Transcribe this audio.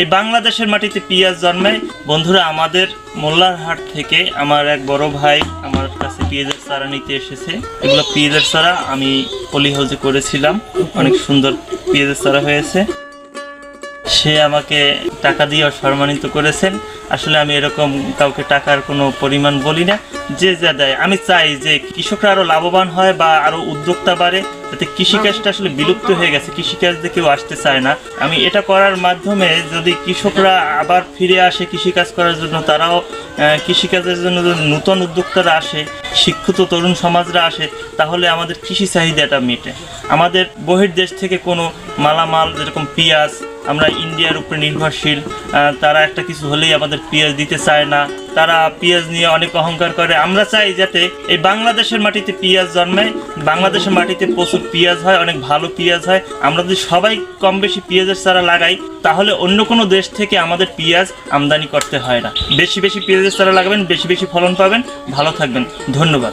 এই বাংলাদেশের মাটিতে পেঁয়াজ জন্মায়। বন্ধুরা, আমাদের মোল্লারহাট থেকে আমার এক বড় ভাই আমার কাছে পেঁয়াজের চারা নিতে এসেছে। এগুলো পেঁয়াজের চারা আমি পলিহাউজে করেছিলাম। অনেক সুন্দর পেঁয়াজের চারা হয়েছে। সে আমাকে টাকা দিয়ে সম্মানিত করেছেন। আসলে আমি এরকম কাউকে টাকার কোনো পরিমাণ বলি না। যে যা দেয়, আমি চাই যে কৃষকরা আরও লাভবান হয় বা আরও উদ্যোক্তা বাড়ে, যাতে কৃষিকাজটা আসলে বিলুপ্ত হয়ে গেছে, কৃষিকাজ দিয়ে কেউ আসতে চায় না। আমি এটা করার মাধ্যমে যদি কৃষকরা আবার ফিরে আসে কৃষিকাজ করার জন্য, তারাও কৃষিকাজের জন্য যদি নূতন উদ্যোক্তারা আসে, শিক্ষিত তরুণ সমাজরা আসে, তাহলে আমাদের কৃষি চাহিদাটা মেটে। আমাদের বহির্দেশ থেকে কোনো মালামাল, যেরকম পেঁয়াজ আমরা ইন্ডিয়ার উপরে নির্ভরশীল তারা একটা কিছু হলেই আমাদের পেঁয়াজ দিতে চায় না। তারা পেঁয়াজ নিয়ে অনেক অহংকার করে। আমরা চাই যাতে এই বাংলাদেশের মাটিতে পেঁয়াজ জন্মায়, বাংলাদেশের মাটিতে প্রচুর পেঁয়াজ হয়, অনেক ভালো পেঁয়াজ হয়। আমরা যদি সবাই কম বেশি পেঁয়াজের চারা লাগাই, তাহলে অন্য কোনো দেশ থেকে আমাদের পেঁয়াজ আমদানি করতে হয় না। বেশি বেশি পেঁয়াজের চারা লাগাবেন, বেশি বেশি ফলন পাবেন। ভালো থাকবেন। ধন্যবাদ।